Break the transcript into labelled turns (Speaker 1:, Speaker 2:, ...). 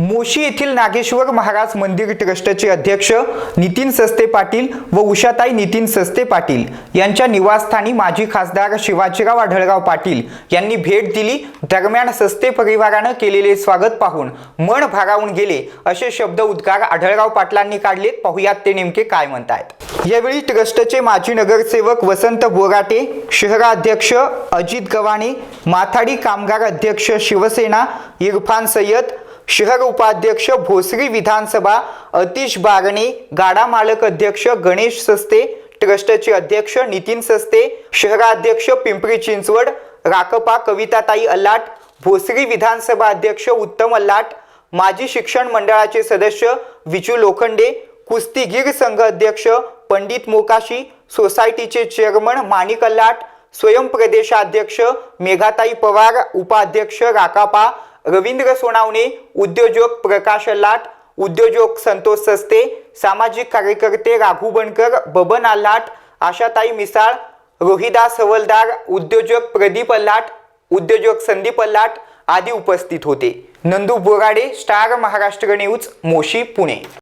Speaker 1: मोशी येथील नागेश्वर महाराज मंदिर ट्रस्टचे अध्यक्ष नितीन सस्ते पाटील व उषाताई नितीन सस्ते पाटील यांच्या निवासस्थानी माजी खासदार शिवाजीराव आढळराव पाटील यांनी भेट दिली. दरम्यान सस्ते परिवारानं केलेले स्वागत पाहून मन भारावून गेले. असे शब्द उद्गार आढळराव पाटलांनी काढलेत. पाहुयात ते नेमके काय म्हणतायत. यावेळी ट्रस्टचे माजी नगरसेवक वसंत बोराटे शहराध्यक्ष अजित गव्हाणे माथाडी कामगार अध्यक्ष शिवसेना इरफान सय्यद शहर उपाध्यक्ष भोसरी विधानसभा अतिश बारणे गाडा मालक अध्यक्ष गणेश सस्ते ट्रस्टचे अध्यक्ष नितीन सस्ते शहराध्यक्ष पिंपरी चिंचवड राकपा कविताताई अल्लाट भोसरी विधानसभा अध्यक्ष उत्तम अल्लाट माजी शिक्षण मंडळाचे सदस्य विजू लोखंडे कुस्तीगीर संघ अध्यक्ष पंडित मोकाशी सोसायटीचे चेअरमन माणिक अल्लाट स्वयंप्रदेशाध्यक्ष मेघाताई पवार उपाध्यक्ष राकापा रवींद्र सोनावणे उद्योजक प्रकाश लाट उद्योजक संतोष सस्ते सामाजिक कार्यकर्ते राघू बनकर बबन आल्हाट आशाताई मिसाळ रोहिदास हवलदार उद्योजक प्रदीप अल्लाट उद्योजक संदीप अल्लाट आदी उपस्थित होते. Nandu Borade star Maharashtra news Moshi Pune.